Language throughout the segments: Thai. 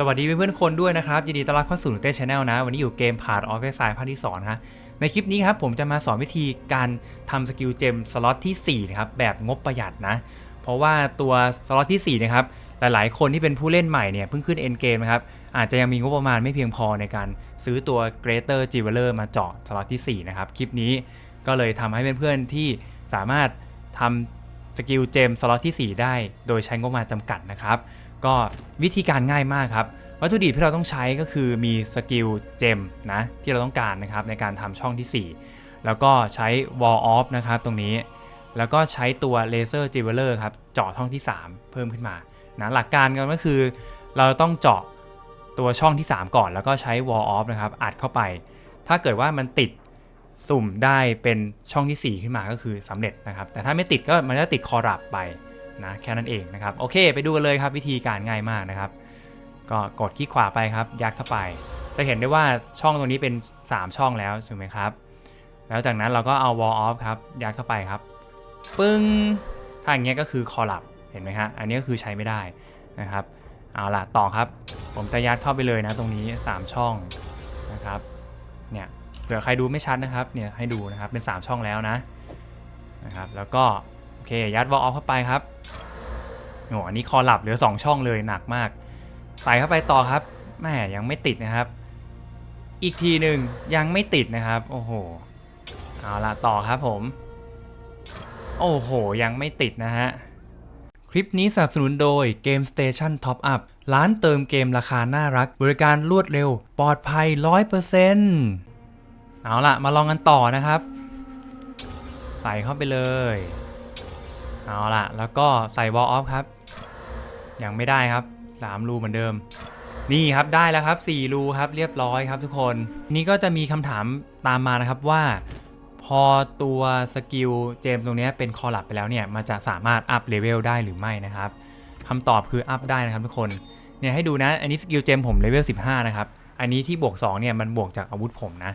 สวัสดีเพื่อนๆคนด้วยนะครับ ยินดีต้อนรับเข้าสู่เต้ชแนลนะ วันนี้อยู่เกมผ่านออฟเฟซายภาคที่2นะฮะในคลิปนี้ครับผมจะมาสอนวิธีการทำสกิลเจมสล็อตที่4นะครับแบบงบประหยัดนะ เพราะว่าตัวสล็อตที่4นะครับหลายๆ คนที่เป็นผู้เล่นใหม่เนี่ยเพิ่งขึ้นเอ็นเกมนะครับอาจจะยังมีงบประมาณไม่เพียงพอในการซื้อตัว Greater j e w e l e r มาเจาะสล็อตที่4นะครับคลิปนี้ก็เลยทำให้เพื่อนๆที่สามารถทำสกิลเจมสล็อตที่ 4 ได้ โดยใช้งบประมาณจำกัดนะครับ ก็วิธีการง่ายมากครับ วัตถุดิบที่เราต้องใช้ก็คือมีสกิลเจมนะที่เราต้องการนะครับในการทำช่องที่ 4 แล้วก็ใช้ wall off นะครับตรงนี้ แล้วก็ใช้ตัว laser j e w e l e r ครับเจาะช่องที่ 3 เพิ่มขึ้นมานะหลักการกันก็คือเราต้องเจาะตัวช่องที่ 3 ก่อน แล้วก็ใช้ wall off นะครับอัดเข้าไป ถ้าเกิดว่ามันติดสุ่มได้เป็นช่องที่ 4 ขึ้นมาก็คือสำเร็จนะครับ แต่ถ้าไม่ติดก็มันจะติดคอรับไป นะแค่นั้นเองนะครับโอเค ไปดูกันเลยครับวิธีการง่ายมากนะครับ ก็กดคลิกขวาไปครับ ยัดเข้าไป จะเห็นได้ว่าช่องตรงนี้เป็น 3 ช่องแล้วถูกไหมครับ แล้วจากนั้นเราก็เอา wall off ครับ ยัดเข้าไปครับ ปึ้งถ้าอย่างเงี้ยก็คือ collab เห็นไหมฮะอันนี้ก็คือใช้ไม่ได้นะครับเอาล่ะต่อครับ ผมจะยัดเข้าไปเลยนะตรงนี้ 3 ช่องนะครับเนี่ยเผื่อใครดูไม่ชัดนะครับเนี่ยให้ดูนะครับเป็น 3 ช่องแล้วนะนะครับแล้วก็ โอเค ยัด wall off เข้าไปครับโอ้อันนี้คอหลับเหลือ 2 ช่องเลยหนักมาก ใส่เข้าไปต่อครับแม่ยังไม่ติดนะครับ อีกทีหนึ่งยังไม่ติดนะครับ โอ้โห เอาละต่อครับผม โอ้โห ยังไม่ติดนะฮะ คลิปนี้สนับสนุนโดย Game Station Top Up ร้านเติมเกมราคาน่ารัก บริการรวดเร็ว ปลอดภัย 100%เอาละมาลองกันต่อนะครับ ใส่เข้าไปเลย เอาละแล้วก็ใส่ wall off ครับ ยังไม่ได้ครับ3รูเหมือนเดิม นี่ครับได้แล้วครับ4รูครับเรียบร้อยครับทุกคน นี่ก็จะมีคำถามตามมานะครับว่า พอตัวสกิลเจมตรงนี้เป็นคอลับไปแล้วเนี่ย มันจะสามารถอัพเลเวลได้หรือไม่นะครับคำตอบคืออัพได้นะครับทุกคน เนี่ยให้ดูนะ อันนี้สกิลเจมผมเลเวล15 นะครับ อันนี้ที่บวก2เนี่ยมันบวกจากอาวุธผมนะ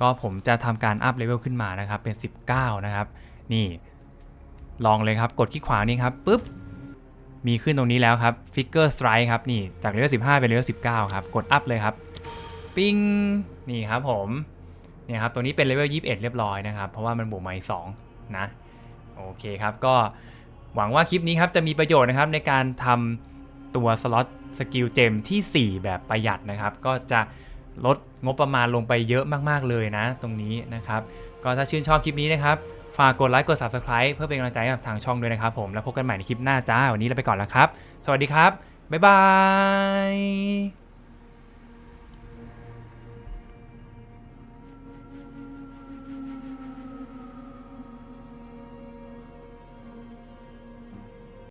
ก็ผมจะทำการอัพเลเวลขึ้นมานะครับเป็น 19 นะครับ นี่ ลองเลยครับกดคลิกขวานี่ครับปุ๊บมีขึ้นตรงนี้แล้วครับ Figure Strike ครับนี่จากเลเวล15 เป็นเลเวล19 ครับ กดอัพเลยครับ ปิ้งนี่ครับผมเนี่ยครับตัวนี้เป็นเลเวล21 เรียบร้อยนะครับ เพราะว่ามันบวกมาอีก2นะโอเคครับก็หวังว่าคลิปนี้ครับจะมีประโยชน์นะครับในการทำตัวสล็อตสกิลเจมที่ 4 แบบประหยัดนะครับ ก็จะลดงบประมาณลงไปเยอะมาก ๆ เลยนะ ตรงนี้นะครับ ก็ถ้าชื่นชอบคลิปนี้นะครับ ฝากกดไลค์กด Subscribe เพื่อเป็นกำลังใจให้กับทางช่องด้วยนะครับผม แล้วพบกันใหม่ในคลิปหน้าจ้า วันนี้เราไปก่อนแล้วครับ สวัสดีครับ บ๊ายบาย